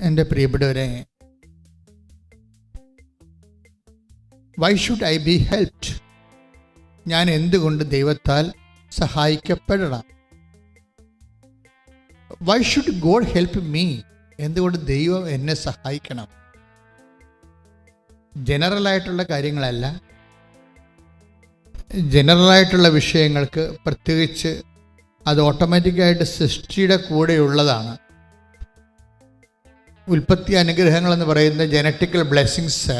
എന്റെ പ്രിയപ്പെട്ടവരെ why should I be helped ഞാൻ എന്തുകൊണ്ട് ദൈവത്താൽ സഹായിക്കപ്പെടണം? Why should God help me എന്തുകൊണ്ട് ദൈവം എന്നെ സഹായിക്കണം? ജനറലായിട്ടുള്ള കാര്യങ്ങളല്ല. ജനറലായിട്ടുള്ള വിഷയങ്ങൾക്ക് പ്രത്യേകിച്ച് അത് ഓട്ടോമാറ്റിക്കായിട്ട് സൃഷ്ടിയുടെ കൂടെയുള്ളതാണ്. ഉൽപ്പത്തി അനുഗ്രഹങ്ങൾ എന്ന് പറയുന്ന ജനറ്റിക്കൽ ബ്ലെസ്സിങ്സ്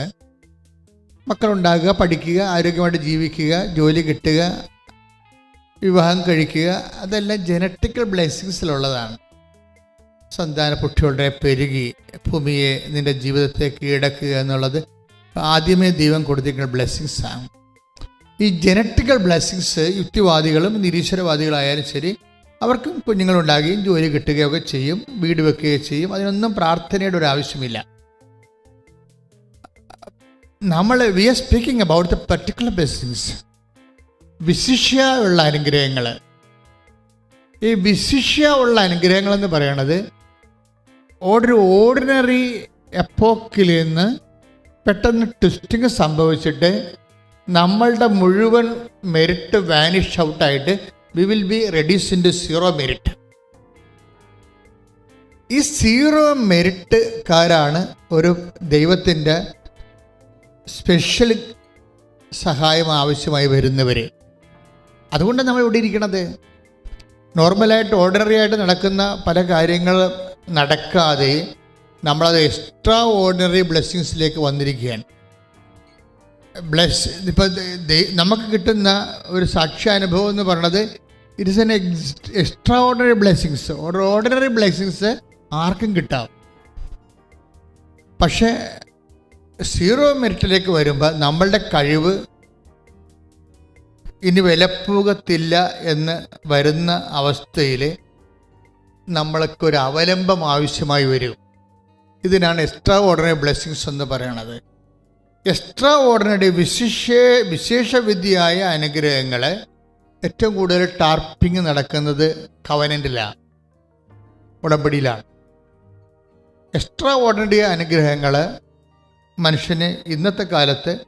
മക്കളുണ്ടാകുക പഠിക്കുക ആരോഗ്യമായിട്ട് ജീവിക്കുക ജോലി കിട്ടുക വിവാഹം കഴിക്കുക അതെല്ലാം ജനറ്റിക്കൽ ബ്ലെസ്സിങ്സിലുള്ളതാണ് സന്താന പുഷ്ടിയോടെ പെരുകി ഭൂമിയെ നിന്റെ ജീവിതത്തെ കീഴടക്കുക എന്നുള്ളത് ആദ്യമേ ദൈവം കൊടുത്തിരിക്കുന്ന ബ്ലെസ്സിങ്സാണ് ഈ ജനറ്റിക്കൽ ബ്ലെസ്സിങ്സ് യുക്തിവാദികളും നിരീശ്വരവാദികളായാലും ശരി അവർക്കും കുഞ്ഞുങ്ങളുണ്ടാകുകയും ജോലി കിട്ടുകയൊക്കെ ചെയ്യും വീട് വെക്കുകയും ചെയ്യും. അതിനൊന്നും പ്രാർത്ഥനയുടെ ഒരു ആവശ്യമില്ല. നമ്മൾ we are speaking about the particular blessings വിശിഷ്യ ഉള്ള അനുഗ്രഹങ്ങൾ ഈ വിശിഷ്യ ഉള്ള അനുഗ്രഹങ്ങൾ എന്ന് പറയണത് ഒരു ഓർഡിനറി എപ്പോക്കിൽ നിന്ന് പെട്ടെന്ന് ട്വിസ്റ്റിങ് സംഭവിച്ചിട്ട് നമ്മളുടെ മുഴുവൻ merit vanish ഔട്ടായിട്ട് we will be reduce in to zero merit ഈ സീറോ മെറിറ്റ്കാരാണ് ഒരു ദൈവത്തിന്റെ സ്പെഷ്യൽ സഹായം ആവശ്യമായി വരുന്നവർ അതുകൊണ്ട് നമ്മൾ ഇവിടെ ഇരിക്കണത്. നോർമലായിട്ട് ഓർഡിനറി ആയിട്ട് നടക്കുന്ന പല കാര്യങ്ങൾ നടക്കാതെ നമ്മളത് എക്സ്ട്രാ ഓർഡിനറി ബ്ലെസ്സിങ്സിലേക്ക് വന്നിരിക്കുകയാണ് ബ്ലെസ് ഇപ്പം നമുക്ക് കിട്ടുന്ന ഒരു സാക്ഷ്യാനുഭവം എന്ന് പറയുന്നത് it is an extraordinary blessings ഒരു ഓർഡിനറി ബ്ലെസ്സിങ്സ് ആർക്കും കിട്ടാം. പക്ഷേ സീറോ മെറിറ്റിലേക്ക് വരുമ്പോൾ നമ്മളുടെ കഴിവ് ഇനി വിലപ്പോകത്തില്ല എന്ന് വരുന്ന അവസ്ഥയിൽ നമ്മൾക്കൊരു അവലംബം ആവശ്യമായി വരും. ഇതിനാണ് എക്സ്ട്രാ ഓർഡിനറി ബ്ലെസ്സിങ്സ് എന്ന് പറയണത്. എക്സ്ട്രാ ഓർഡിനറി വിശിഷ്യ വിശേഷവിദ്യയായ അനുഗ്രഹങ്ങൾ ഏറ്റവും കൂടുതൽ ടാർപ്പിംഗ് നടക്കുന്നത് കവനന്റിലാണ് ഉടമ്പടിയിലാണ്. എക്സ്ട്രാ ഓർഡിനറി അനുഗ്രഹങ്ങൾ മനുഷ്യന് ഇന്നത്തെ കാലത്ത്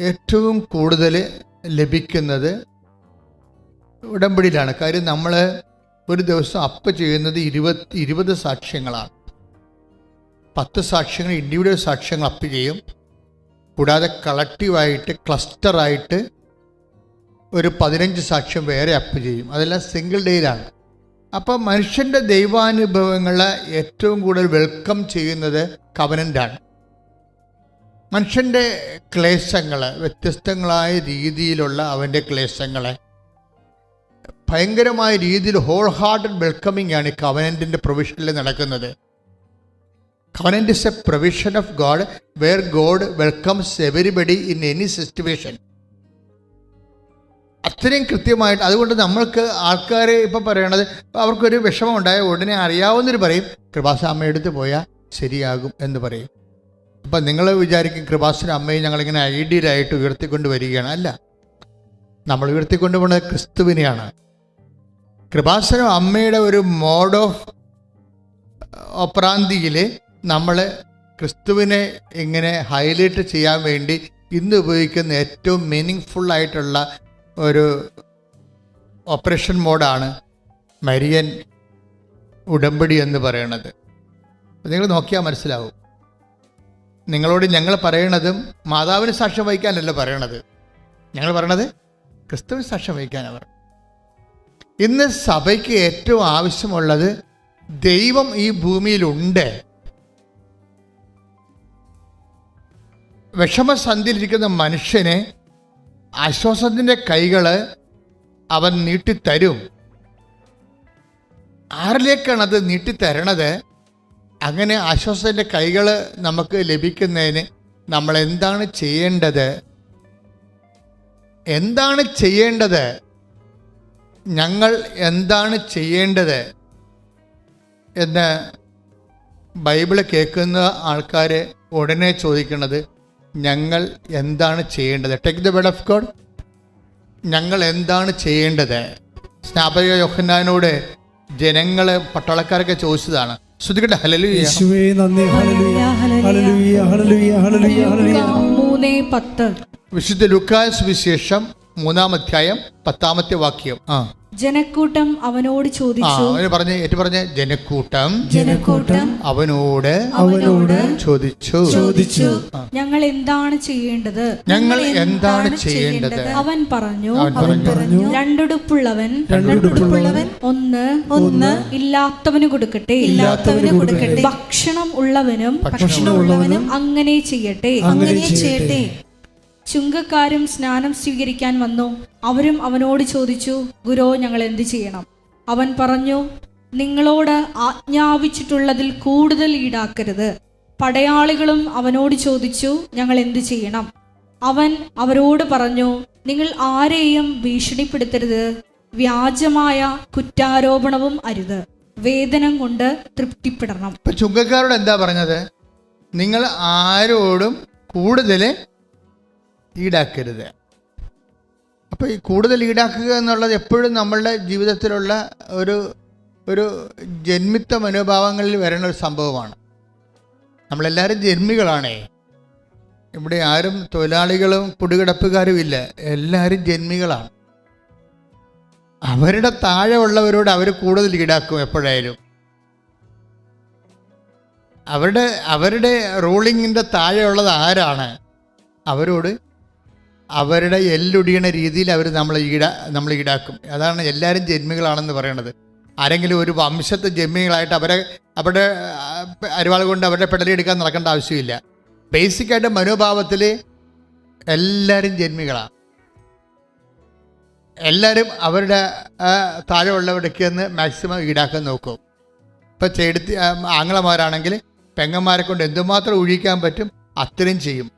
ഏറ്റവും കൂടുതൽ ലഭിക്കുന്നത് ഉടമ്പടിയിലാണ്. കാര്യം നമ്മൾ ഒരു ദിവസം അപ്പ് ചെയ്യുന്നത് ഇരുപത്തി ഇരുപത് സാക്ഷ്യങ്ങളാണ്. പത്ത് സാക്ഷ്യങ്ങൾ ഇൻഡിവിജ്വൽ സാക്ഷ്യങ്ങൾ അപ്പ് ചെയ്യും. കൂടാതെ കളക്റ്റീവായിട്ട് ക്ലസ്റ്ററായിട്ട് ഒരു പതിനഞ്ച് സാക്ഷ്യം വേറെ അപ്പ് ചെയ്യും. അതെല്ലാം സിംഗിൾ ഡേയിലാണ് അപ്പം മനുഷ്യന്റെ ദൈവാനുഭവങ്ങളെ ഏറ്റവും കൂടുതൽ വെൽക്കം ചെയ്യുന്നത് കവനന്റാണ് മനുഷ്യന്റെ ക്ലേശങ്ങൾ വ്യത്യസ്തങ്ങളായ രീതിയിലുള്ള അവന്റെ ക്ലേശങ്ങളെ ഭയങ്കരമായ രീതിയിൽ ഹോൾ ഹാർട്ടഡ് വെൽക്കമിംഗ് ആണ് ഈ കവനന്റിന്റെ പ്രൊവിഷനിൽ നടക്കുന്നത്. Covenant is a provision of God where God welcomes everybody in any situation അത്രയും കൃത്യമായിട്ട് അതുകൊണ്ട് നമ്മൾക്ക് ആൾക്കാർ ഇപ്പം പറയണത് അവർക്കൊരു വിഷമം ഉണ്ടായ ഉടനെ അറിയാവുന്നവർ പറയും കൃപാസാമ്മയെടുത്ത് പോയാൽ ശരിയാകും എന്ന് പറയും. അപ്പം നിങ്ങൾ വിചാരിക്കും കൃപാസന അമ്മയെ ഞങ്ങളിങ്ങനെ ഐഡിയലായിട്ട് ഉയർത്തിക്കൊണ്ട് വരികയാണ്. അല്ല നമ്മൾ ഉയർത്തിക്കൊണ്ട് പോകുന്നത് ക്രിസ്തുവിനെയാണ്. കൃപാസനം അമ്മയുടെ ഒരു മോഡ് ഓഫ് ഒപ്രാന്തിയിൽ നമ്മൾ ക്രിസ്തുവിനെ ഇങ്ങനെ ഹൈലൈറ്റ് ചെയ്യാൻ വേണ്ടി ഇന്ന് ഉപയോഗിക്കുന്ന ഏറ്റവും മീനിങ് ഫുള്ളായിട്ടുള്ള ഒരു ഓപ്പറേഷൻ മോഡാണ് മരിയൻ ഉടമ്പടി എന്ന് പറയണത്. നിങ്ങൾ നോക്കിയാൽ മനസ്സിലാവും. നിങ്ങളോട് ഞങ്ങൾ പറയണതും മാതാവിന് സാക്ഷ്യം വഹിക്കാനല്ല പറയണത്. ഞങ്ങൾ പറയണത് ക്രിസ്തുവിന് സാക്ഷ്യം വഹിക്കാനാണ് ഇന്ന് സഭയ്ക്ക് ഏറ്റവും ആവശ്യമുള്ളത് ദൈവം ഈ ഭൂമിയിലുണ്ട്. വിഷമസന്ധിയിലിരിക്കുന്ന മനുഷ്യനെ ആശ്വാസത്തിന്റെ കൈകൾ അവൻ നീട്ടിത്തരും. ആരിലേക്കാണ് അത് നീട്ടിത്തരണത്? അങ്ങനെ ആശ്വാസത്തിന്റെ കൈകൾ നമുക്ക് ലഭിക്കുന്നതിന് നമ്മൾ എന്താണ് ചെയ്യേണ്ടത്? എന്താണ് ചെയ്യേണ്ടത്? ഞങ്ങൾ എന്താണ് ചെയ്യേണ്ടത്? എന്ന് ബൈബിൾ കേൾക്കുന്ന ആൾക്കാർ ഉടനെ ചോദിക്കുന്നത് ഞങ്ങൾ എന്താണ് ചെയ്യേണ്ടത്? Take the word of God ഞങ്ങൾ എന്താണ് ചെയ്യേണ്ടത്? സ്നാപക യോഹന്നാനോട് ജനങ്ങളെ പട്ടാളക്കാരൊക്കെ ചോദിച്ചതാണ്. ശ്രുതികട്ടെ ഹലലുയ യേശുവേ നന്ദി. Hallelujah hallelujah hallelujah hallelujah hallelujah. മൂന്ന് പത്ത്. വിശുദ്ധ ലുക്കാസ് വിശേഷം മൂന്നാം അധ്യായം പത്താമത്തെ വാക്യം. ആ. ജനക്കൂട്ടം അവനോട് ചോദിച്ചു. അവന് പറഞ്ഞ് ഏറ്റു പറഞ്ഞ ജനക്കൂട്ടം ജനക്കൂട്ടം അവനോട് അവനോട് ചോദിച്ചു. ചോദിച്ചു. ഞങ്ങൾ എന്താണ് ചെയ്യേണ്ടത്? ഞങ്ങൾ എന്താണ് ചെയ്യേണ്ടത്? അവൻ പറഞ്ഞു അവൻ പറഞ്ഞു. രണ്ടുടുപ്പുള്ളവൻ രണ്ടുടുപ്പുള്ളവൻ. ഒന്ന് ഒന്ന് ഇല്ലാത്തവന് കൊടുക്കട്ടെ. ഇല്ലാത്തവന് കൊടുക്കട്ടെ. ഭക്ഷണം ഉള്ളവനും ഭക്ഷണമുള്ളവനും അങ്ങനെ ചെയ്യട്ടെ. അങ്ങനെ ചെയ്യട്ടെ. ചുങ്കക്കാരും സ്നാനം സ്വീകരിക്കാൻ വന്നു? അവരും അവനോട് ചോദിച്ചു ഗുരോ ഞങ്ങൾ എന്തു ചെയ്യണം? അവൻ പറഞ്ഞു നിങ്ങളോട് ആജ്ഞാപിച്ചിട്ടുള്ളതിൽ കൂടുതൽ ഈടാക്കരുത്. പടയാളികളും അവനോട് ചോദിച്ചു ഞങ്ങൾ എന്ത് ചെയ്യണം? അവൻ അവരോട് പറഞ്ഞു നിങ്ങൾ ആരെയും ഭീഷണിപ്പെടുത്തരുത്. വ്യാജമായ കുറ്റാരോപണവും അരുത്. വേതനം കൊണ്ട് തൃപ്തിപ്പെടണം. ചുങ്കക്കാരോട് എന്താ പറഞ്ഞത്? നിങ്ങൾ ആരോടും കൂടുതൽ ഈടാക്കരുത്. അപ്പൊ ഈ കൂടുതൽ ഈടാക്കുക എന്നുള്ളത് എപ്പോഴും നമ്മളുടെ ജീവിതത്തിലുള്ള ഒരു ഒരു ജന്മിത്ത മനോഭാവങ്ങളിൽ വരുന്ന ഒരു സംഭവമാണ്. നമ്മളെല്ലാവരും ജന്മികളാണേ. ഇവിടെ ആരും തൊഴിലാളികളും കുടികിടപ്പുകാരും ഇല്ല. എല്ലാവരും ജന്മികളാണ്. അവരുടെ താഴെ ഉള്ളവരോട് അവർ കൂടുതൽ ഈടാക്കും എപ്പോഴായാലും. അവരുടെ അവരുടെ റൂളിങ്ങിന്റെ താഴെയുള്ളത് ആരാണ്? അവരോട് അവരുടെ എല്ലൊടിയണ രീതിയിൽ അവർ നമ്മൾ ഈട നമ്മൾ ഈടാക്കും. അതാണ് എല്ലാവരും ജന്മികളാണെന്ന് പറയണത്. ആരെങ്കിലും ഒരു വംശത്തെ ജന്മികളായിട്ട് അവരെ അവരുടെ അരിവാൾ കൊണ്ട് അവരുടെ പെടലെടുക്കാൻ നടക്കേണ്ട ആവശ്യമില്ല. ബേസിക്കായിട്ട് മനോഭാവത്തിൽ എല്ലാവരും ജന്മികളാണ്. എല്ലാവരും അവരുടെ താഴെ താഴെയുള്ളവർക്ക് നിന്ന് മാക്സിമം ഈടാക്കാൻ നോക്കും. ഇപ്പം ചെടുത്തി ആംഗ്ലമാരാണെങ്കിൽ പെങ്ങന്മാരെ കൊണ്ട് എന്തുമാത്രം ഒഴിക്കാൻ പറ്റും അത്രയും ചെയ്യും.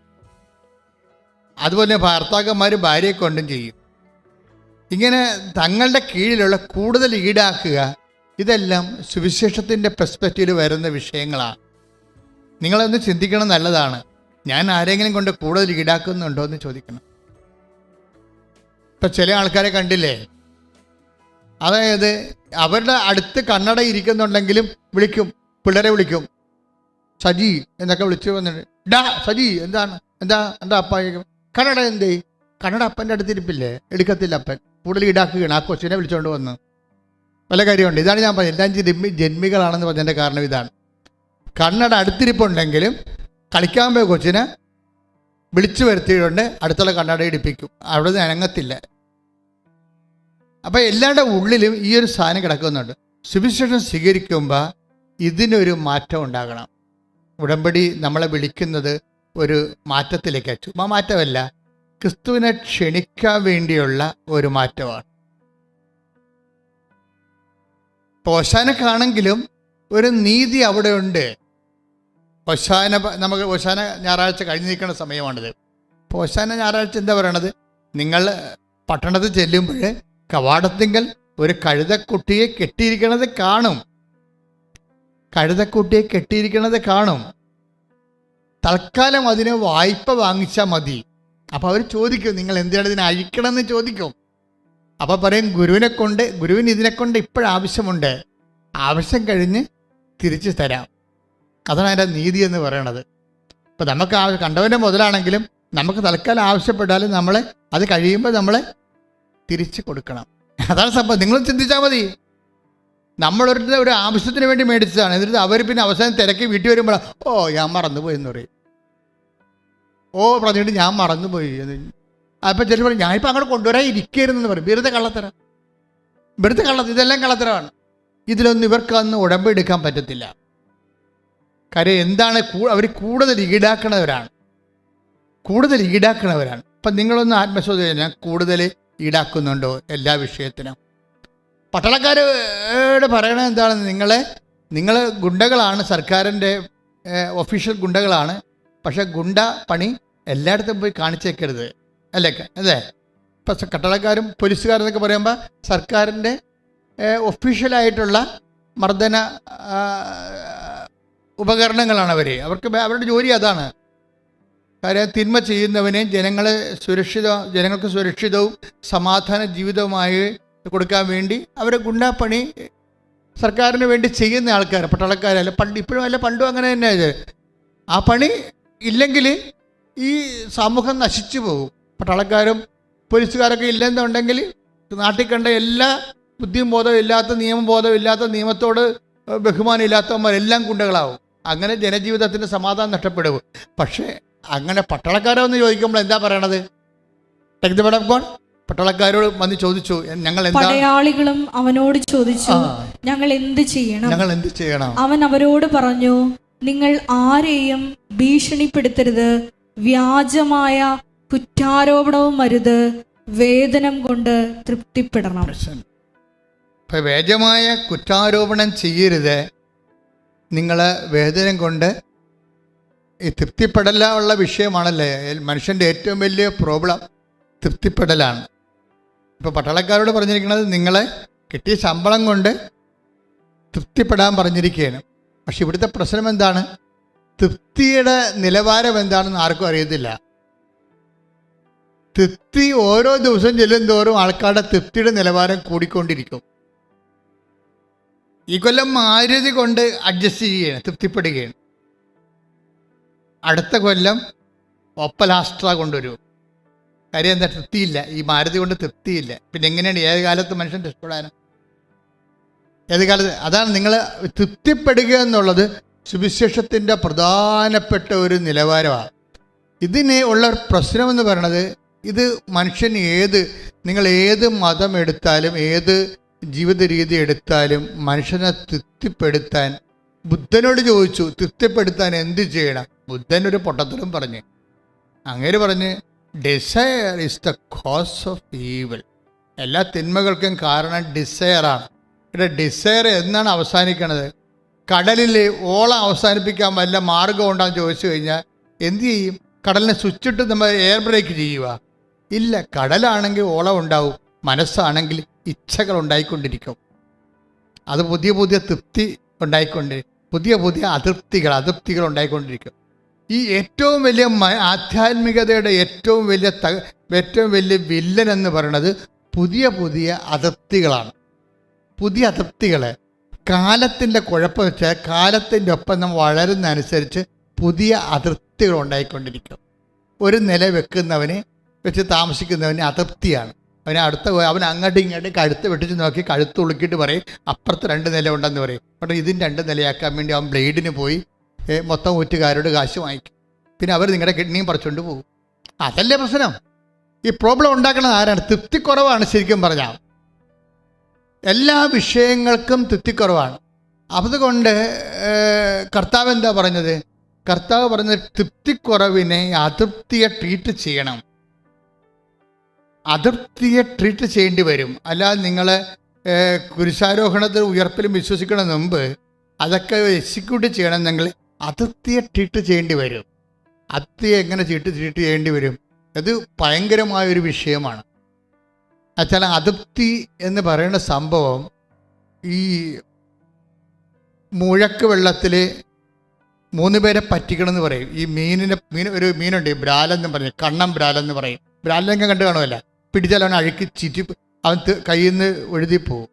അതുപോലെ ഭർത്താക്കന്മാർ ഭാര്യയെ കൊണ്ടും ചെയ്യും. ഇങ്ങനെ തങ്ങളുടെ കീഴിലുള്ള കൂടുതൽ ഈടാക്കുക ഇതെല്ലാം സുവിശേഷത്തിന്റെ പെർസ്പെക്റ്റീവിൽ വരുന്ന വിഷയങ്ങളാണ്. നിങ്ങളൊന്ന് ചിന്തിക്കണം നല്ലതാണ്. ഞാൻ ആരെങ്കിലും കൊണ്ട് കൂടുതൽ ഈടാക്കുന്നുണ്ടോ എന്ന് ചോദിക്കണം. ഇപ്പം ചില ആൾക്കാരെ കണ്ടില്ലേ? അതായത് അവരുടെ അടുത്ത് കണ്ണട ഇരിക്കുന്നുണ്ടെങ്കിലും വിളിക്കും പിള്ളേരെ വിളിക്കും. സജി എന്നൊക്കെ വിളിച്ചു വന്നിട്ട് ഡാ സജി എന്താണ്? എന്താ എന്താ അപ്പ കണ്ണട എന്ത്? കണ്ണട അപ്പന്റെ അടുത്തിരിപ്പില്ലേ? എടുക്കത്തില്ല അപ്പൻ. കൂടുതൽ ഈടാക്കുകയാണ്. ആ കൊച്ചിനെ വിളിച്ചുകൊണ്ട് വന്ന്. പല കാര്യമുണ്ട്? ഇതാണ് ഞാൻ പറഞ്ഞത്. എല്ലാം ജന്മി ജന്മികളാണെന്ന് പറഞ്ഞതിന്റെ കാരണം ഇതാണ്. കണ്ണട അടുത്തിരിപ്പുണ്ടെങ്കിലും കളിക്കാൻ പോയ കൊച്ചിനെ വിളിച്ചു വരുത്തിയിട്ടുണ്ട്. അടുത്തുള്ള കണ്ണട ഇടിപ്പിക്കും. അവിടെ നിന്ന് അനങ്ങത്തില്ല. അപ്പം എല്ലാവരുടെ ഉള്ളിലും ഈ ഒരു സാധനം കിടക്കുന്നുണ്ട്. സുവിശേഷം സ്വീകരിക്കുമ്പോൾ ഇതിനൊരു മാറ്റം ഉണ്ടാകണം. ഉടമ്പടി നമ്മളെ വിളിക്കുന്നത് ഒരു മാറ്റത്തിലേക്ക് ചുമ്മാ മാറ്റമല്ല ക്രിസ്തുവിനെ ക്ഷണിക്കാൻ വേണ്ടിയുള്ള ഒരു മാറ്റമാണ്. ഓശാനക്കാണെങ്കിലും ഒരു നീതി അവിടെ ഉണ്ട് ഒശാന നമുക്ക് ഒശാന ഞായറാഴ്ച കഴിഞ്ഞ് നിൽക്കുന്ന സമയമാണിത്. ഒശാന ഞായറാഴ്ച എന്താ പറയണത്? നിങ്ങൾ പട്ടണത്തിൽ ചെല്ലുമ്പോൾ കവാടത്തിങ്കൽ ഒരു കഴുതക്കുട്ടിയെ കെട്ടിയിരിക്കണത് കാണും. കഴുതക്കുട്ടിയെ കെട്ടിയിരിക്കണത് കാണും. തൽക്കാലം അതിന് വായ്പ വാങ്ങിച്ചാൽ മതി. അപ്പോൾ അവർ ചോദിക്കും നിങ്ങൾ എന്തിനാണ് ഇതിനെ അഴിക്കണമെന്ന്? ചോദിക്കും. അപ്പോൾ പറയും ഗുരുവിനെ കൊണ്ട് ഗുരുവിന് ഇതിനെ കൊണ്ട് ഇപ്പോഴാവശ്യമുണ്ട്. ആവശ്യം കഴിഞ്ഞ് തിരിച്ചു തരാം. അതാണ് അതിന്റെ നീതി എന്ന് പറയണത്. ഇപ്പം നമുക്ക് ആ കണ്ടവന്റെ മുതലാണെങ്കിലും നമുക്ക് തൽക്കാലം ആവശ്യപ്പെട്ടാലും നമ്മൾ അത് കഴിയുമ്പോൾ നമ്മൾ തിരിച്ചു കൊടുക്കണം. അതാണ് സംഭവം. നിങ്ങൾ ചിന്തിച്ചാൽ മതി. നമ്മളൊരു ഒരു ആവശ്യത്തിന് വേണ്ടി മേടിച്ചതാണ്. എന്നിട്ട് അവർ പിന്നെ അവസാനം തിരക്കി വീട്ടിൽ വരുമ്പോൾ ഓ ഞാൻ മറന്നുപോയി എന്ന് പറയും. ഓ പറഞ്ഞിട്ട് ഞാൻ മറന്നുപോയി. എന്ന് അപ്പം ചില പറയും ഞാനിപ്പോൾ അങ്ങോട്ട് കൊണ്ടുവരാൻ ഇരിക്കരുതെന്ന് പറയും. വെറുതെ കള്ളത്തരം. വെറുതെ കള്ളത്തരം ഇതെല്ലാം കള്ളത്തരമാണ്. ഇതിലൊന്നും ഇവർക്ക് അന്ന് ഉടമ്പെടുക്കാൻ പറ്റത്തില്ല. കാര്യം എന്താണ് അവർ കൂടുതൽ ഈടാക്കണവരാണ്. കൂടുതൽ ഈടാക്കണവരാണ്. അപ്പം നിങ്ങളൊന്ന് ആത്മശോധന കൂടുതൽ ഈടാക്കുന്നുണ്ടോ എല്ലാ വിഷയത്തിനും? പട്ടാളക്കാരോട് പറയണത് എന്താണ് നിങ്ങളെ നിങ്ങൾ ഗുണ്ടകളാണ് സർക്കാരിന്റെ ഒഫീഷ്യൽ ഗുണ്ടകളാണ്. പക്ഷേ ഗുണ്ട പണി എല്ലായിടത്തും പോയി കാണിച്ചേക്കരുത്. അല്ലേ? അല്ലേ? ഇപ്പം കട്ടളക്കാരും പോലീസുകാരെന്നൊക്കെ പറയുമ്പോൾ സർക്കാരിന്റെ ഒഫീഷ്യലായിട്ടുള്ള മർദ്ദന ഉപകരണങ്ങളാണ് അവർ അവർക്ക് അവരുടെ ജോലി അതാണ്. കാര്യം തിന്മ ചെയ്യുന്നവനെ ജനങ്ങളെ സുരക്ഷിത ജനങ്ങൾക്ക് സുരക്ഷിതവും സമാധാന ജീവിതവുമായി കൊടുക്കാൻ വേണ്ടി അവരെ ഗുണ്ടാപ്പണി സർക്കാരിന് വേണ്ടി ചെയ്യുന്ന ആൾക്കാർ പട്ടാളക്കാരല്ല പണ്ട് ഇപ്പോഴും അല്ല പണ്ടും അങ്ങനെ തന്നെയാണ് ആ പണി ഇല്ലെങ്കിൽ ഈ സമൂഹം നശിച്ചു പോകും. പട്ടാളക്കാരും പോലീസുകാരൊക്കെ ഇല്ലെന്നുണ്ടെങ്കിൽ നാട്ടിൽ കണ്ട എല്ലാ ബുദ്ധിയും ബോധവും ഇല്ലാത്ത നിയമബോധം ഇല്ലാത്ത നിയമത്തോട് ബഹുമാനം ഇല്ലാത്തവന്മാരെല്ലാം ഗുണ്ടകളാവും. അങ്ങനെ ജനജീവിതത്തിന് സമാധാനം നഷ്ടപ്പെടും. പക്ഷേ അങ്ങനെ പട്ടാളക്കാരോ എന്ന് ചോദിക്കുമ്പോൾ എന്താ പറയണത്? Take the word of. പട്ടാളക്കാരോട് വന്ന് ചോദിച്ചു ഞങ്ങൾ പടയാളികളും അവനോട് ചോദിച്ചു ഞങ്ങൾ എന്ത് ചെയ്യണം? ഞങ്ങൾ എന്ത് ചെയ്യണം? അവൻ അവരോട് പറഞ്ഞു നിങ്ങൾ ആരെയും ഭീഷണിപ്പെടുത്തരുത് വ്യാജമായ കുറ്റാരോപണവും അരുത് വേതനം കൊണ്ട് തൃപ്തിപ്പെടണം. വേജമായ കുറ്റാരോപണം ചെയ്യരുത് നിങ്ങൾ വേദനം കൊണ്ട് ഈ തൃപ്തിപ്പെടല ഉള്ള വിഷയമാണല്ലേ? മനുഷ്യന്റെ ഏറ്റവും വലിയ പ്രോബ്ലം തൃപ്തിപ്പെടലാണ്. ഇപ്പോൾ പട്ടാളക്കാരോട് പറഞ്ഞിരിക്കുന്നത് നിങ്ങളെ കിട്ടിയ ശമ്പളം കൊണ്ട് തൃപ്തിപ്പെടാൻ പറഞ്ഞിരിക്കുകയാണ്. പക്ഷെ ഇവിടുത്തെ പ്രശ്നം എന്താണ്? തൃപ്തിയുടെ നിലവാരം എന്താണെന്ന് ആർക്കും അറിയത്തില്ല. തൃപ്തി ഓരോ ദിവസം ചെല്ലും തോറും ആൾക്കാരുടെ തൃപ്തിയുടെ നിലവാരം കൂടിക്കൊണ്ടിരിക്കും. ഈ കൊല്ലം മാരുതി കൊണ്ട് അഡ്ജസ്റ്റ് ചെയ്യുകയാണ് തൃപ്തിപ്പെടുകയാണ്. അടുത്ത കൊല്ലം ഒപ്പലാസ്ട്ര കൊണ്ടുവരും. കാര്യം എന്താ തൃപ്തിയില്ല. ഈ മാരുതി കൊണ്ട് തൃപ്തിയില്ല. പിന്നെ എങ്ങനെയാണ്? ഏത് കാലത്ത് മനുഷ്യൻ രക്ഷപ്പെടാനും ഏത് കാലത്ത്? അതാണ് നിങ്ങൾ തൃപ്തിപ്പെടുക എന്നുള്ളത് സുവിശേഷത്തിന്റെ പ്രധാനപ്പെട്ട ഒരു നിലവാരമാണ്. ഇതിന് ഉള്ള പ്രശ്നം പ്രശ്നമെന്ന് പറയണത് ഇത് മനുഷ്യൻ ഏത് നിങ്ങൾ ഏത് മതം എടുത്താലും ഏത് ജീവിത രീതി എടുത്താലും മനുഷ്യനെ തൃപ്തിപ്പെടുത്താൻ ബുദ്ധനോട് ചോദിച്ചു തൃപ്തിപ്പെടുത്താൻ എന്ത് ചെയ്യണം? ബുദ്ധൻ ഒരു പൊട്ടത്തിലും പറഞ്ഞ്. അങ്ങനെ പറഞ്ഞ് desire is the cause of evil എല്ലാ തിന്മകൾക്കും കാരണം ഡിസയറാണ് ഇവിടെ ഡിസയർ എന്നാണ് അവസാനിക്കണത്. കടലിൽ ഓളം അവസാനിപ്പിക്കാൻ വല്ല മാർഗം ഉണ്ടാന്ന് ചോദിച്ചു കഴിഞ്ഞാൽ എന്തു ചെയ്യും? കടലിനെ സ്വിച്ചിട്ട് നമ്മൾ എയർ ബ്രേക്ക് ചെയ്യുക. ഇല്ല കടലാണെങ്കിൽ ഓളം ഉണ്ടാവും. മനസ്സാണെങ്കിൽ ഇച്ഛകൾ ഉണ്ടായിക്കൊണ്ടിരിക്കും. അത് പുതിയ പുതിയ തൃപ്തി ഉണ്ടായിക്കൊണ്ട് പുതിയ പുതിയ അതൃപ്തികൾ അതൃപ്തികൾ ഉണ്ടായിക്കൊണ്ടിരിക്കും. ഈ ഏറ്റവും വലിയ ആധ്യാത്മികതയുടെ ഏറ്റവും വലിയ ഏറ്റവും വലിയ വില്ലൻ എന്ന് പറയുന്നത് പുതിയ പുതിയ അതൃപ്തികളാണ് പുതിയ അതൃപ്തികളെ കാലത്തിന്റെ കുഴപ്പം വെച്ചാൽ കാലത്തിന്റെ ഒപ്പം നമ്മൾ വളരുന്നതനുസരിച്ച് പുതിയ അതൃപ്തികൾ ഉണ്ടായിക്കൊണ്ടിരിക്കും. ഒരു നില വെക്കുന്നവന് വെച്ച് താമസിക്കുന്നവന് അതൃപ്തിയാണ് അവന് അടുത്ത അവൻ അങ്ങോട്ടും ഇങ്ങോട്ടും കഴുത്ത് വെട്ടിച്ച് നോക്കി കഴുത്ത് ഉളുക്കിയിട്ട് പറയും അപ്പുറത്ത് രണ്ട് നില ഉണ്ടെന്ന് പറയും. പക്ഷേ ഇതിന് രണ്ട് നിലയാക്കാൻ വേണ്ടി അവൻ ബ്ലേഡിന് പോയി മൊത്തം ഊറ്റുകാരോട് കാശ് വാങ്ങിക്കും. പിന്നെ അവർ നിങ്ങളുടെ കിഡ്നിയും പറിച്ചുകൊണ്ട് പോകും. അതല്ലേ പ്രശ്നം? ഈ പ്രോബ്ലം ഉണ്ടാക്കുന്നത് ആരാണ്? തൃപ്തിക്കുറവാണ് ശരിക്കും പറഞ്ഞാൽ എല്ലാ വിഷയങ്ങൾക്കും തൃപ്തിക്കുറവാണ്. അതുകൊണ്ട് കർത്താവ് എന്താ പറഞ്ഞത്? കർത്താവ് പറഞ്ഞത് തൃപ്തിക്കുറവിനെ അതൃപ്തിയെ ട്രീറ്റ് ചെയ്യണം. അതൃപ്തിയെ ട്രീറ്റ് ചെയ്യേണ്ടി വരും. അല്ലാതെ നിങ്ങൾ കുരിശാരോഹണത്തിൽ ഉയർപ്പിലും വിശ്വസിക്കണ മുമ്പ് അതൊക്കെ എക്സിക്യൂട്ട് ചെയ്യണമെന്നെങ്കിൽ അതൃപ്തിയെ ട്രീറ്റ് ചെയ്യേണ്ടി വരും. അതിർത്തിയെ എങ്ങനെ ചീട്ട് ട്രീറ്റ് ചെയ്യേണ്ടി വരും? അത് ഭയങ്കരമായൊരു വിഷയമാണ്. എന്നുവെച്ചാൽ അതിർത്തി എന്ന് പറയുന്ന സംഭവം ഈ മുഴക്ക് വെള്ളത്തിൽ മൂന്ന് പേരെ പറ്റിക്കണമെന്ന് പറയും. ഈ മീനിനെ മീൻ ഒരു മീനുണ്ട് ബ്രാലെന്ന് പറയും. കണ്ണം ബ്രാലെന്ന് പറയും. ബ്രാലിനെങ്ങനെ കണ്ടു കാണുമല്ല പിടിച്ചാൽ അവൻ അഴുക്കി ചിറ്റി അവൻ കയ്യിൽ നിന്ന് എഴുതി പോകും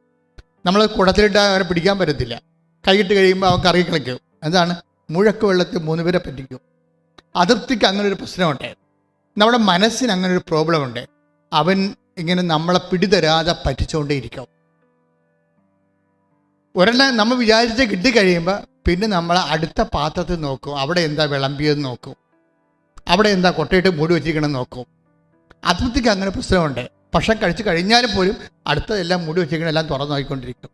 നമ്മൾ കുടത്തിലിട്ട് അവനെ പിടിക്കാൻ പറ്റത്തില്ല. കൈയിട്ട് കഴിയുമ്പോൾ അവൻ കറങ്ങി കളിക്കും. എന്താണ്? മുഴക്ക് വെള്ളത്തിൽ മൂന്ന് പേരെ പറ്റിക്കും. അതിർത്തിക്ക് അങ്ങനെ ഒരു പ്രശ്നമുണ്ട് നമ്മുടെ മനസ്സിന് അങ്ങനെ ഒരു പ്രോബ്ലം ഉണ്ട്. അവൻ ഇങ്ങനെ നമ്മളെ പിടിതരാതെ പറ്റിച്ചുകൊണ്ടേയിരിക്കും ഒരെണ്ണം നമ്മൾ വിചാരിച്ച് കിട്ടിക്കഴിയുമ്പോൾ പിന്നെ നമ്മൾ അടുത്ത പാത്രത്തിൽ നോക്കും. അവിടെ എന്താ വിളമ്പിയെന്ന് നോക്കും. അവിടെ എന്താ കൊട്ടയിട്ട് മൂടി വെച്ചിരിക്കണമെന്ന് നോക്കും. അതിർത്തിക്ക് അങ്ങനെ പ്രശ്നമുണ്ട്. ഭക്ഷണം കഴിച്ചു കഴിഞ്ഞാലും പോലും അടുത്തതെല്ലാം മൂടി വെച്ചിരിക്കണം എല്ലാം തുറന്നു നോക്കിക്കൊണ്ടിരിക്കും.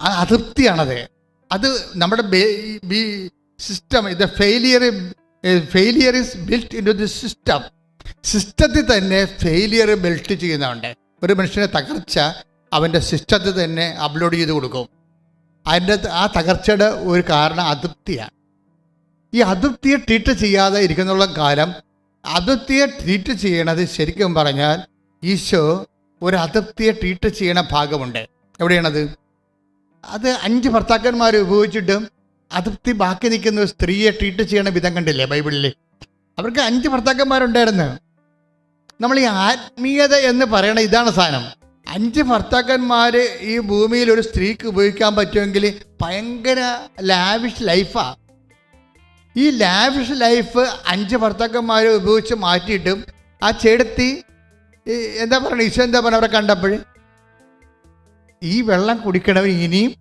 ആ അതൃപ്തിയാണത് അത് നമ്മുടെ സിസ്റ്റം ഇത് failure failure is built in to the system സിസ്റ്റത്തിൽ തന്നെ ഫെയിലിയർ ബിൽറ്റ് ചെയ്യുന്നുണ്ട് ഒരു മനുഷ്യനെ തകർച്ച അവന്റെ സിസ്റ്റത്തിൽ തന്നെ അപ്ലോഡ് ചെയ്ത് കൊടുക്കും. അതിന്റെ ആ തകർച്ചയുടെ ഒരു കാരണം അതൃപ്തിയാണ് ഈ അതൃപ്തിയെ ട്രീറ്റ് ചെയ്യാതെ ഇരിക്കുന്നുള്ള കാലം അതൃപ്തിയെ ട്രീറ്റ് ചെയ്യണത് ശരിക്കും പറഞ്ഞാൽ ഈശോ ഒരു അതൃപ്തിയെ ട്രീറ്റ് ചെയ്യണ ഭാഗമുണ്ട്. എവിടെയാണത്? അത് അഞ്ച് ഭർത്താക്കന്മാർ ഉപയോഗിച്ചിട്ടും അതൃപ്തി ബാക്കി നിൽക്കുന്ന സ്ത്രീയെ ട്രീറ്റ് ചെയ്യണ വിധം കണ്ടില്ലേ ബൈബിളിൽ അവർക്ക് അഞ്ച് ഭർത്താക്കന്മാരുണ്ടായിരുന്നു. നമ്മൾ ഈ ആത്മീയത എന്ന് പറയണ ഇതാണ് സാധനം. അഞ്ച് ഭർത്താക്കന്മാർ ഈ ഭൂമിയിൽ ഒരു സ്ത്രീക്ക് ഉപയോഗിക്കാൻ പറ്റുമെങ്കിൽ ഭയങ്കര ലാവിഷ് ലൈഫാ ഈ ലാവിഷ് ലൈഫ് അഞ്ച് ഭർത്താക്കന്മാരെ ഉപയോഗിച്ച് മാറ്റിയിട്ടും ആ ചെടുത്തി എന്താ പറയുക ഈശോ എന്താ പറയുക അവരെ കണ്ടപ്പോൾ ഈ വെള്ളം കുടിക്കണവൻ ഇനിയും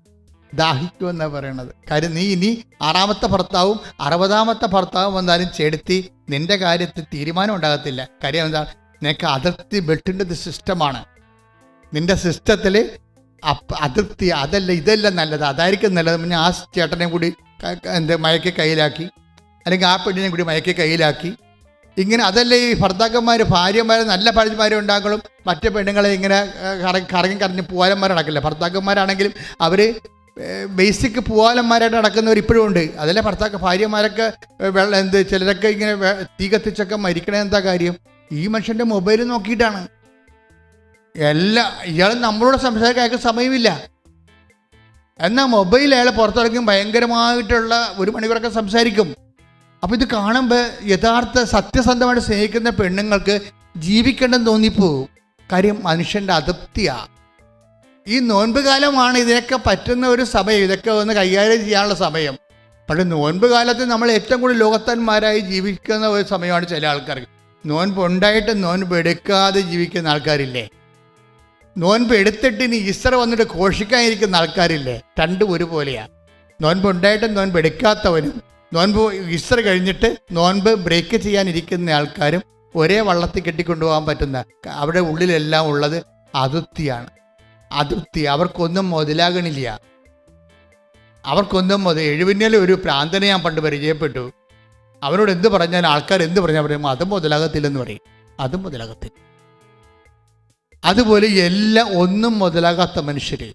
ദാഹിക്കുമെന്നാണ് പറയണത്. കാര്യം നീ ഇനി ആറാമത്തെ ഭർത്താവും അറുപതാമത്തെ ഭർത്താവും വന്നാലും ചെടുത്തി നിന്റെ കാര്യത്തിൽ തീരുമാനം ഉണ്ടാകത്തില്ല. കാര്യം എന്താ? നിനക്ക് അതിർത്തി വെട്ടേണ്ടത് സിസ്റ്റമാണ്. നിന്റെ സിസ്റ്റത്തിൽ അതിർത്തി അതല്ല ഇതല്ല നല്ലത്. അതായിരിക്കും നല്ലത്. പിന്നെ ആ ചേട്ടനെ കൂടി എന്ത് മയക്കി കയ്യിലാക്കി. അല്ലെങ്കിൽ ആ പെണ്ണിനെ കൂടി മയക്കി കയ്യിലാക്കി. ഇങ്ങനെ അതല്ലേ ഈ ഭർത്താക്കന്മാർ ഭാര്യമാർ നല്ല ഭാര്യമാരെ ഉണ്ടാക്കളും മറ്റു പെണ്ണുങ്ങളെ ഇങ്ങനെ കറങ്ങി കറങ്ങി കറങ്ങി പൂവാലന്മാർ നടക്കില്ല. ഭർത്താക്കന്മാരാണെങ്കിലും അവർ ബേസിക് പൂവാലന്മാരായിട്ട് നടക്കുന്നവർ ഇപ്പോഴും ഉണ്ട്. അതല്ലേ ഭർത്താക്ക ഭാര്യമാരൊക്കെ വെള്ളം എന്ത് ചിലരൊക്കെ ഇങ്ങനെ തീ കത്തിച്ചൊക്കെ മരിക്കണേ എന്താ കാര്യം? ഈ മനുഷ്യന്റെ മൊബൈൽ നോക്കിയിട്ടാണ്. എല്ലാ ഇയാൾ നമ്മളോട് സംസാരിക്കാൻ അയാൾക്ക് സമയമില്ല. എന്നാൽ മൊബൈൽ അയാൾ പുറത്തിറങ്ങും ഭയങ്കരമായിട്ടുള്ള ഒരു മണിക്കൂറൊക്കെ സംസാരിക്കും. അപ്പോൾ ഇത് കാണുമ്പോൾ യഥാർത്ഥ സത്യസന്ധമായിട്ട് സ്നേഹിക്കുന്ന പെണ്ണുങ്ങൾക്ക് ജീവിക്കേണ്ടെന്ന് തോന്നിപ്പോവും കാര്യം മനുഷ്യന്റെ അതൃപ്തിയാ. ഈ നോൻപ് കാലമാണ് ഇതിനൊക്കെ പറ്റുന്ന ഒരു സമയം. ഇതൊക്കെ ഒന്ന് കൈകാര്യം ചെയ്യാനുള്ള സമയം. പക്ഷേ നോൻപ് കാലത്ത് നമ്മൾ ഏറ്റവും കൂടുതൽ ലോകത്തന്മാരായി ജീവിക്കുന്ന ഒരു സമയമാണ് ചില ആൾക്കാർക്ക്. നോൻപ് ഉണ്ടായിട്ട് നോൻപ് എടുക്കാതെ ജീവിക്കുന്ന ആൾക്കാരില്ലേ? നോൻപ് എടുത്തിട്ട് ഇനി ഈസ്റ്റർ വന്നിട്ട് ഘോഷിക്കാനിരിക്കുന്ന ആൾക്കാരില്ലേ? രണ്ടും ഒരുപോലെയാ. നോൻപ് ഉണ്ടായിട്ടും നോൻപ് എടുക്കാത്തവനും നോൻപ് ഈസ്റ്റർ കഴിഞ്ഞിട്ട് നോൻപ് ബ്രേക്ക് ചെയ്യാനിരിക്കുന്ന ആൾക്കാരും ഒരേ വള്ളത്തിൽ കെട്ടിക്കൊണ്ടുപോകാൻ പറ്റുന്ന അവിടെ ഉള്ളിലെല്ലാം ഉള്ളത് അതൃപ്തിയാണ് അതൃപ്തി അവർക്കൊന്നും മുതലാകണില്ല. അവർക്കൊന്നും മുതൽ എഴുപിന്നലെ ഒരു പ്രാന്തനെ ഞാൻ പണ്ട് പരിചയപ്പെട്ടു. അവരോട് എന്ത് പറഞ്ഞാൽ ആൾക്കാർ എന്ത് പറഞ്ഞാൽ പറയും അതും മുതലാകത്തില്ലെന്ന് പറയും. അതും മുതലാകത്തില്ല. അതുപോലെ എല്ലാം ഒന്നും മുതലാകാത്ത മനുഷ്യർ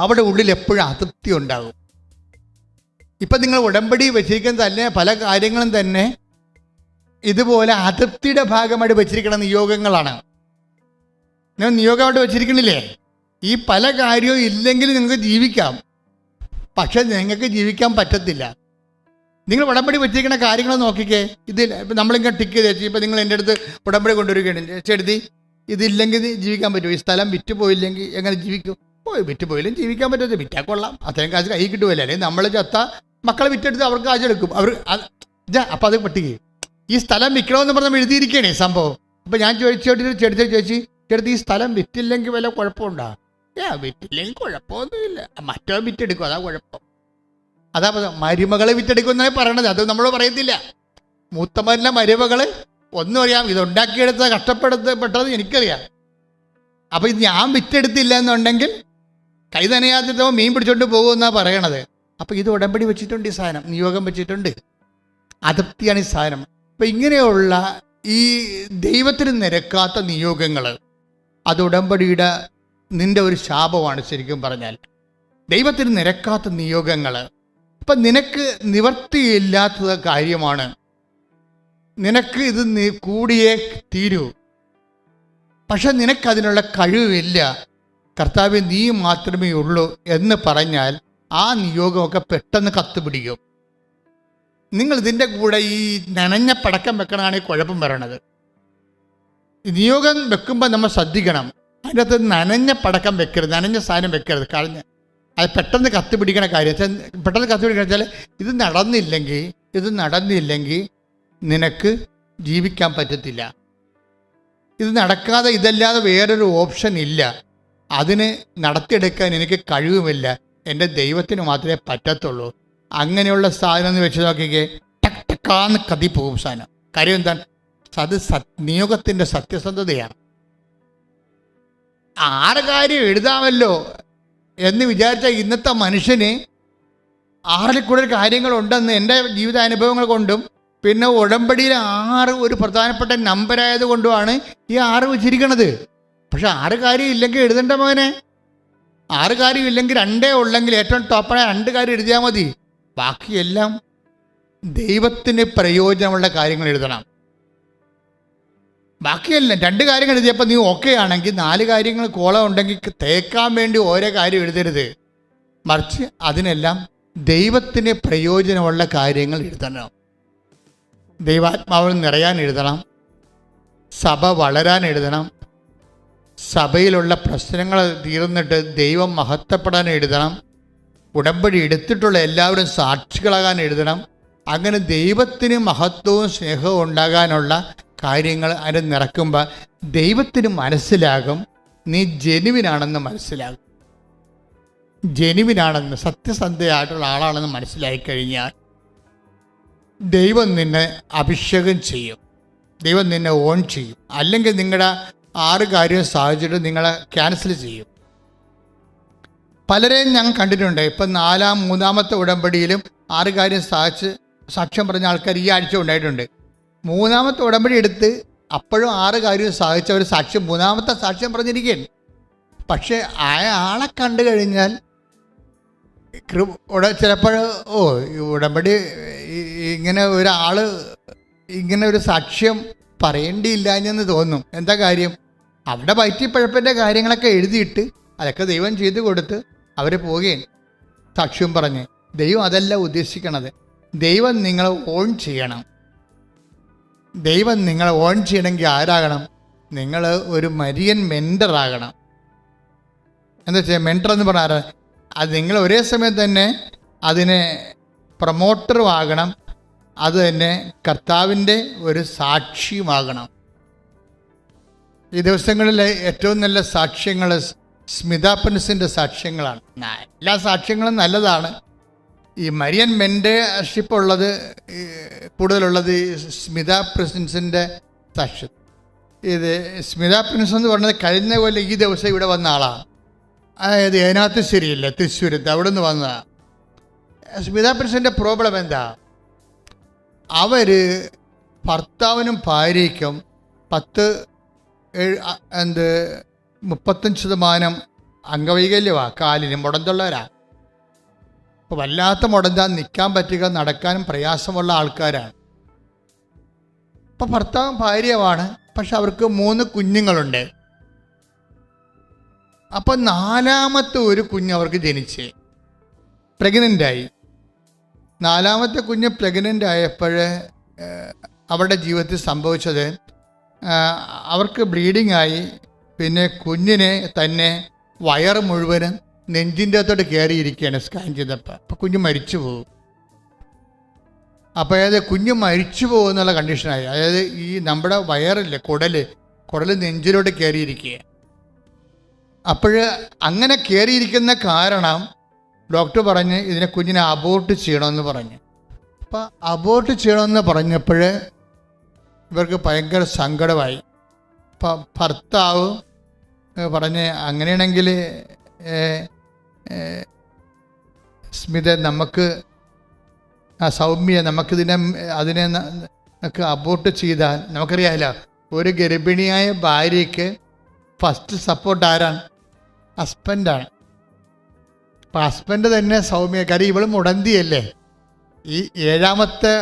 അവിടെ ഉള്ളിൽ എപ്പോഴും അതൃപ്തി ഉണ്ടാകും. ഇപ്പം നിങ്ങൾ ഉടമ്പടി വെച്ചിരിക്കുന്ന തന്നെ പല കാര്യങ്ങളും തന്നെ ഇതുപോലെ അതൃപ്തിയുടെ ഭാഗമായിട്ട് വെച്ചിരിക്കുന്ന നിയോഗങ്ങളാണ്. നിങ്ങൾ നിയോഗമായിട്ട് വെച്ചിരിക്കണില്ലേ ഈ പല കാര്യവും ഇല്ലെങ്കിൽ നിങ്ങൾക്ക് ജീവിക്കാം. പക്ഷെ നിങ്ങൾക്ക് ജീവിക്കാൻ പറ്റത്തില്ല. നിങ്ങൾ ഉടമ്പടി വെച്ചിരിക്കുന്ന കാര്യങ്ങൾ നോക്കിക്കേ. ഇതിൽ നമ്മളിങ്ങനെ ടിക്ക് ചെയ്ത് വെച്ചു ഇപ്പം നിങ്ങൾ എന്റെ അടുത്ത് ഉടമ്പടി കൊണ്ടുവരികയാണ്. ചെടുത്തി ഇതില്ലെങ്കിൽ ജീവിക്കാൻ പറ്റുമോ? ഈ സ്ഥലം വിറ്റ് പോയില്ലെങ്കിൽ എങ്ങനെ ജീവിക്കും? പോയി വിറ്റ് ജീവിക്കാൻ പറ്റത്തില്ല. വിറ്റാൽ കൊള്ളാം. അത്രയും കാശ് കൈ കിട്ടുമല്ലോ അല്ലെങ്കിൽ നമ്മൾ ചത്ത മക്കളെ വിറ്റെടുത്ത് അവർക്ക് കാശെടുക്കും. അവർ അപ്പം അത് പട്ടിക. ഈ സ്ഥലം വിൽക്കണമെന്ന് പറഞ്ഞ് എഴുതിയിരിക്കണേ സംഭവം. അപ്പം ഞാൻ ചോദിച്ചോട്ട് ചെടുത്ത് ചോദിച്ചു ചെടുത്ത് ഈ സ്ഥലം വിറ്റില്ലെങ്കിൽ വല്ല കുഴപ്പമുണ്ടോ? ഏ വിറ്റില്ലെങ്കിൽ കുഴപ്പമൊന്നുമില്ല. മറ്റോ വിറ്റെടുക്കും അതാ കുഴപ്പം. അതാ മരുമകളെ വിറ്റെടുക്കുമെന്നാണ് പറയണത്. അത് നമ്മൾ പറയത്തില്ല. മൂത്തമാരിലെ മരുമകൾ ഒന്നും അറിയാം. ഇത് ഉണ്ടാക്കിയെടുത്ത കഷ്ടപ്പെടുത്തപ്പെട്ടത് എനിക്കറിയാം. അപ്പൊ ഇത് ഞാൻ വിറ്റെടുത്തില്ല എന്നുണ്ടെങ്കിൽ കൈ നനയാത്തിട്ടോ മീൻ പിടിച്ചോണ്ട് പോകുമെന്നാണ് പറയണത്. അപ്പൊ ഇത് ഉടമ്പടി വെച്ചിട്ടുണ്ട് ഈ സാധനം നിയോഗം വെച്ചിട്ടുണ്ട്. അതൃപ്തിയാണ് ഈ സാധനം. അപ്പൊ ഇങ്ങനെയുള്ള ഈ ദൈവത്തിന് നിരക്കാത്ത നിയോഗങ്ങൾ അത് ഉടമ്പടിയുടെ നിന്റെ ഒരു ശാപമാണ് ശരിക്കും പറഞ്ഞാൽ. ദൈവത്തിന് നിരക്കാത്ത നിയോഗങ്ങൾ അപ്പം നിനക്ക് നിവർത്തിയില്ലാത്ത കാര്യമാണ്. നിനക്ക് ഇത് കൂടിയേ തീരൂ. പക്ഷെ നിനക്കതിനുള്ള കഴിവില്ല. കർത്താവ് നീ മാത്രമേ ഉള്ളൂ എന്ന് പറഞ്ഞാൽ ആ നിയോഗമൊക്കെ പെട്ടെന്ന് കത്തുപിടിക്കും. നിങ്ങൾ ഇതിന്റെ കൂടെ ഈ നനഞ്ഞ പടക്കം വെക്കണതാണ് ഈ കുഴപ്പം വരണത് നിയോഗം വെക്കുമ്പോൾ നമ്മൾ ശ്രദ്ധിക്കണം. അതിന്റെ അകത്ത് നനഞ്ഞ പടക്കം വെക്കരുത് നനഞ്ഞ സാധനം വെക്കരുത്. കളഞ്ഞ് അത് പെട്ടെന്ന് കത്തുപിടിക്കണ കാര്യം പെട്ടെന്ന് കത്തുപിടിക്കണ വെച്ചാൽ ഇത് നടന്നില്ലെങ്കിൽ ഇത് നടന്നില്ലെങ്കിൽ നിനക്ക് ജീവിക്കാൻ പറ്റത്തില്ല. ഇത് നടക്കാതെ ഇതല്ലാതെ വേറൊരു ഓപ്ഷൻ ഇല്ല. അതിന് നടത്തിയെടുക്കാൻ എനിക്ക് കഴിവുമില്ല. എന്റെ ദൈവത്തിന് മാത്രമേ പറ്റത്തുള്ളൂ. അങ്ങനെയുള്ള സാധനം എന്ന് വെച്ച് നോക്കിക്കേ. ടക് ടക്കാന്ന് കതി പോകും സാധനം. കാര്യം എന്താണ്? അത് സത് നിയോഗത്തിന്റെ സത്യസന്ധതയാണ്. ആറ് കാര്യം എഴുതാമല്ലോ എന്ന് വിചാരിച്ച ഇന്നത്തെ മനുഷ്യന് ആറിൽ കൂടുതൽ കാര്യങ്ങളുണ്ടെന്ന് എന്റെ ജീവിതാനുഭവങ്ങൾ കൊണ്ടും പിന്നെ ഉടമ്പടിയിൽ ആറ് ഒരു പ്രധാനപ്പെട്ട നമ്പരായത് കൊണ്ടുമാണ് ഈ ആറ് വെച്ചിരിക്കണത്. പക്ഷെ ആറ് കാര്യം ഇല്ലെങ്കിൽ എഴുതണ്ട മോനെ ആറ് കാര്യം ഇല്ലെങ്കിൽ രണ്ടേ ഉള്ളെങ്കിൽ ഏറ്റവും ടോപ്പായ രണ്ട് കാര്യം എഴുതിയാൽ മതി. ബാക്കിയെല്ലാം ദൈവത്തിന് പ്രയോജനമുള്ള കാര്യങ്ങൾ എഴുതണം. ബാക്കിയെല്ലാം രണ്ട് കാര്യങ്ങൾ എഴുതിയപ്പോൾ നീ ഓക്കെ ആണെങ്കിൽ നാല് കാര്യങ്ങൾ കോളം ഉണ്ടെങ്കിൽ തേക്കാൻ വേണ്ടി ഓരോ കാര്യം എഴുതരുത്. മറിച്ച് അതിനെല്ലാം ദൈവത്തിന് പ്രയോജനമുള്ള കാര്യങ്ങൾ എഴുതണം. ദൈവാത്മാവിൽ നിറയാൻ എഴുതണം. സഭ വളരാൻ എഴുതണം. സഭയിലുള്ള പ്രശ്നങ്ങൾ തീർന്നിട്ട് ദൈവം മഹത്വപ്പെടാൻ എഴുതണം. ഉടമ്പടി എടുത്തിട്ടുള്ള എല്ലാവരും സാക്ഷികളാകാൻ എഴുതണം. അങ്ങനെ ദൈവത്തിന് മഹത്വവും സ്നേഹവും ഉണ്ടാകാനുള്ള കാര്യങ്ങൾ അതിന് നിറക്കുമ്പോൾ ദൈവത്തിന് മനസ്സിലാകും. നീ ജെനുവിനാണെന്ന് മനസ്സിലാകും. ജെനുവിനാണെന്ന് സത്യസന്ധയായിട്ടുള്ള ആളാണെന്ന് മനസ്സിലായി കഴിഞ്ഞാൽ ദൈവം നിന്നെ അഭിഷേകം ചെയ്യും. ദൈവം നിന്നെ ഓൺ ചെയ്യും. അല്ലെങ്കിൽ നിങ്ങളുടെ ആറ് കാര്യം സാധിച്ചിട്ട് നിങ്ങളെ ക്യാൻസൽ ചെയ്യും. പലരെയും ഞാൻ കണ്ടിട്ടുണ്ട്. ഇപ്പം നാലാം മൂന്നാമത്തെ ഉടമ്പടിയിലും ആറ് കാര്യം സാധിച്ച് സാക്ഷ്യം പറഞ്ഞ ആൾക്കാർ ഈ ആഴ്ച ഉണ്ടായിട്ടുണ്ട്. മൂന്നാമത്തെ ഉടമ്പടി എടുത്ത് അപ്പോഴും ആറ് കാര്യം സാധിച്ച ഒരു സാക്ഷ്യം മൂന്നാമത്തെ സാക്ഷ്യം പറഞ്ഞിരിക്കുകയാണ്. പക്ഷേ അയാളെ കണ്ടു കഴിഞ്ഞാൽ ഉട- ചിലപ്പോൾ ഓ ഉടമ്പടി ഇങ്ങനെ ഒരാൾ ഇങ്ങനെ ഒരു സാക്ഷ്യം പറയേണ്ടിയില്ല എന്ന് തോന്നും. എന്താ കാര്യം? അവിടെ വയറ്റിപ്പഴപ്പിന്റെ കാര്യങ്ങളൊക്കെ എഴുതിയിട്ട് അതൊക്കെ ദൈവം ചെയ്തു കൊടുത്ത് അവർ പോവുകയും സാക്ഷ്യം പറഞ്ഞ് ദൈവം അതല്ല ഉദ്ദേശിക്കണത്. ദൈവം നിങ്ങളെ ഓൺ ചെയ്യണം. ദൈവം നിങ്ങളെ ഓൺ ചെയ്യണമെങ്കിൽ ആരാകണം? നിങ്ങൾ ഒരു മരിയൻ മെന്ററാകണം എന്താ വെച്ചാൽ മെന്റർ എന്ന് പറഞ്ഞാൽ അത് നിങ്ങൾ ഒരേ സമയം തന്നെ അതിനെ പ്രൊമോട്ടറും ആകണം. അത് തന്നെ കർത്താവിന്റെ ഒരു സാക്ഷിയുമാകണം. ഈ ദിവസങ്ങളിലെ ഏറ്റവും നല്ല സാക്ഷ്യങ്ങൾ സ്മിത പെൻസിന്റെ സാക്ഷ്യങ്ങളാണ്. എല്ലാ സാക്ഷ്യങ്ങളും നല്ലതാണ്. ഈ മരിയൻ മെന്റർഷിപ്പ് ഉള്ളത് കൂടുതലുള്ളത് ഈ സ്മിത പ്രിൻസിന്റെ സാക്ഷ്യം. ഇത് സ്മിത പ്രിൻസ് എന്ന് പറഞ്ഞത് കഴിഞ്ഞ പോലെ ഈ ദിവസം ഇവിടെ വന്ന ആളാണ്. അതായത് അതിനകത്ത് ശരിയില്ല തൃശ്ശൂരത്ത് അവിടെ നിന്ന് വന്നതാണ് സ്മിത പ്രിൻസിന്റെ പ്രോബ്ലം എന്താ? അവർ ഭർത്താവിനും ഭാര്യയ്ക്കും പത്ത് എന്ത് മുപ്പത്തഞ്ച് ശതമാനം അംഗവൈകല്യമാണ് കാലിന് മുടന്തുള്ളവരാ. അപ്പോൾ വല്ലാത്ത മുടന്താൻ നിൽക്കാൻ പറ്റുക നടക്കാനും പ്രയാസമുള്ള ആൾക്കാരാണ്. അപ്പോൾ ഭർത്താവും ഭാര്യയുമാണ് പക്ഷെ അവർക്ക് മൂന്ന് കുഞ്ഞുങ്ങളുണ്ട്. അപ്പോൾ നാലാമത്തെ ഒരു കുഞ്ഞ് അവർക്ക് ജനിച്ച്. പ്രഗ്നന്റായി നാലാമത്തെ കുഞ്ഞ് പ്രഗ്നന്റ് ആയപ്പോൾ അവരുടെ ജീവിതത്തിൽ സംഭവിച്ചത് അവർക്ക് ബ്ലീഡിംഗ് ആയി. പിന്നെ കുഞ്ഞിനെ തന്നെ വയറ് മുഴുവനും നെഞ്ചിന്റെ അകത്തോട്ട് കയറിയിരിക്കുകയാണ് സ്കാൻ ചെയ്തപ്പോൾ. അപ്പോൾ കുഞ്ഞ് മരിച്ചു പോകും. അപ്പോൾ അതായത് കുഞ്ഞ് മരിച്ചു പോകുന്നുള്ള കണ്ടീഷനായി അതായത് ഈ നമ്മുടെ വയറില്ലേ കുടൽ കുടൽ നെഞ്ചിലോട്ട് കയറിയിരിക്കുക. അപ്പോൾ അങ്ങനെ കയറിയിരിക്കുന്ന കാരണം ഡോക്ടർ പറഞ്ഞ് ഇതിനെ കുഞ്ഞിനെ അബോർട്ട് ചെയ്യണമെന്ന് പറഞ്ഞു. അപ്പോൾ അബോർട്ട് ചെയ്യണമെന്ന് പറഞ്ഞപ്പോൾ ഇവർക്ക് ഭയങ്കര സങ്കടമായി. ഭർത്താവ് പറഞ്ഞ് അങ്ങനെയാണെങ്കിൽ സ്മിത നമുക്ക് ആ സൗമ്യ നമുക്കിതിനെ അതിനെ നമുക്ക് അബോർട്ട് ചെയ്താൽ നമുക്കറിയാമല്ലോ ഒരു ഗർഭിണിയായ ഭാര്യയ്ക്ക് ഫസ്റ്റ് സപ്പോർട്ട് ആരാണ്? ഹസ്ബൻഡാണ് അപ്പം ഹസ്ബൻഡ് തന്നെ സൗമ്യ കാര്യം ഇവൾ മുടന്തിയല്ലേ? ഈ ഏഴാമത്തെ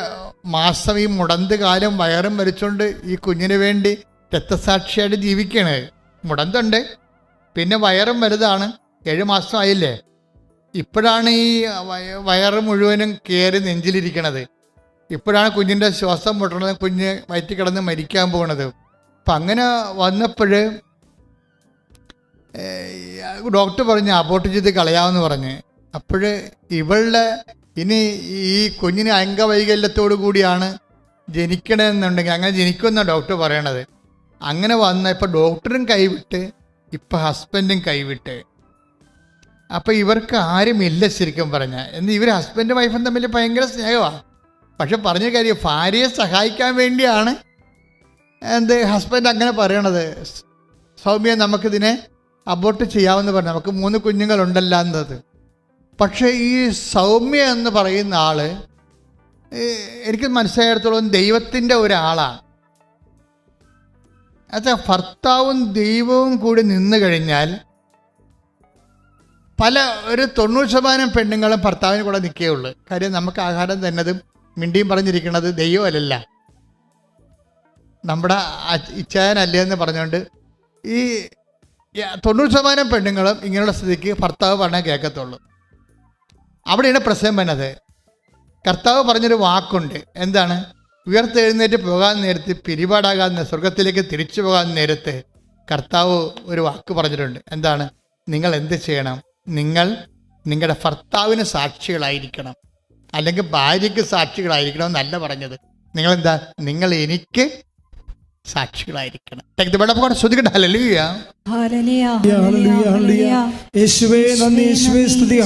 മാസം ഈ മുടന്ത് കാലം വയറും വരച്ചുകൊണ്ട് ഈ കുഞ്ഞിന് വേണ്ടി രക്തസാക്ഷിയായിട്ട് ജീവിക്കണ്. മുടന്തുണ്ട്. പിന്നെ വയറും വലുതാണ്. ഏഴ് മാസം ആയില്ലേ? ഇപ്പോഴാണ് ഈ വയ- വയറ് മുഴുവനും കയറി നെഞ്ചിലിരിക്കണത്. ഇപ്പോഴാണ് കുഞ്ഞിന്റെ ശ്വാസം മുട്ടണത് കുഞ്ഞ് വയറ്റി കിടന്ന് മരിക്കാൻ പോകണത് അപ്പം അങ്ങനെ വന്നപ്പോൾ ഡോക്ടർ പറഞ്ഞ് അബോട്ട് ചെയ്ത് കളയാമെന്ന് പറഞ്ഞ്. അപ്പോൾ ഇവളുടെ ഇനി ഈ കുഞ്ഞിന് അംഗവൈകല്യത്തോടു കൂടിയാണ് ജനിക്കണമെന്നുണ്ടെങ്കിൽ അങ്ങനെ ജനിക്കുമെന്ന ഡോക്ടർ പറയണത്. അങ്ങനെ വന്ന ഇപ്പം ഡോക്ടറും കൈവിട്ട് ഇപ്പം ഹസ്ബൻഡും കൈവിട്ട്. അപ്പം ഇവർക്ക് ആരുമില്ല ശരിക്കും പറഞ്ഞാൽ എന്ന് ഇവർ ഹസ്ബൻഡും വൈഫും തമ്മിൽ ഭയങ്കര സ്നേഹമാണ് പക്ഷെ പറഞ്ഞ കാര്യം ഭാര്യയെ സഹായിക്കാൻ വേണ്ടിയാണ് എന്ത് ഹസ്ബൻഡ് അങ്ങനെ പറയണത്. സൗമ്യ നമുക്കിതിനെ അബോർട്ട് ചെയ്യാമെന്ന് പറഞ്ഞു. നമുക്ക് മൂന്ന് കുഞ്ഞുങ്ങളുണ്ടല്ലോ എന്നത് പക്ഷേ ഈ സൗമ്യ എന്ന് പറയുന്ന ഏഹ്, എനിക്ക് മനസ്സിലായിടത്തോളം ദൈവത്തിന്റെ ഒരാളാണ്. അത് ഭർത്താവും ദൈവവും കൂടി നിന്ന് കഴിഞ്ഞാൽ പല ഒരു തൊണ്ണൂറ് ശതമാനം പെണ്ണുങ്ങളും ഭർത്താവിന് കൂടെ നിൽക്കുകയുള്ളൂ കാര്യം നമുക്ക് ആഹാരം തന്നതും മിണ്ടിയും പറഞ്ഞിരിക്കുന്നത് ദൈവമല്ല നമ്മുടെ ഇച്ഛായനല്ലേ എന്ന് പറഞ്ഞുകൊണ്ട് ഈ തൊണ്ണൂറ് ശതമാനം പെണ്ണുങ്ങളും ഇങ്ങനെയുള്ള സ്ഥിതിക്ക് ഭർത്താവ് പറഞ്ഞാൽ കേൾക്കത്തുള്ളൂ. അവിടെയാണ് പ്രശ്നം വന്നത്. കർത്താവ് പറഞ്ഞൊരു വാക്കുണ്ട്. എന്താണ്? ഉയർത്തെഴുന്നേറ്റ് പോകാൻ നേരത്ത് പിരിപാടാകാൻ സ്വർഗത്തിലേക്ക് തിരിച്ചു പോകാൻ നേരത്ത് കർത്താവ് ഒരു വാക്ക് പറഞ്ഞിട്ടുണ്ട്. എന്താണ്? നിങ്ങൾ എന്ത് ചെയ്യണം? നിങ്ങൾ നിങ്ങളുടെ ഭർത്താവിന് സാക്ഷികളായിരിക്കണം. അല്ലെങ്കിൽ ഭാര്യയ്ക്ക് സാക്ഷികളായിരിക്കണം എന്നല്ല പറഞ്ഞത്. നിങ്ങൾ എന്താ നിങ്ങൾ എനിക്ക് സാക്ഷികളായിരിക്കണം. ശ്രദ്ധിക്കട്ടെ. നന്ദി. യേശുവേ സ്തുതി.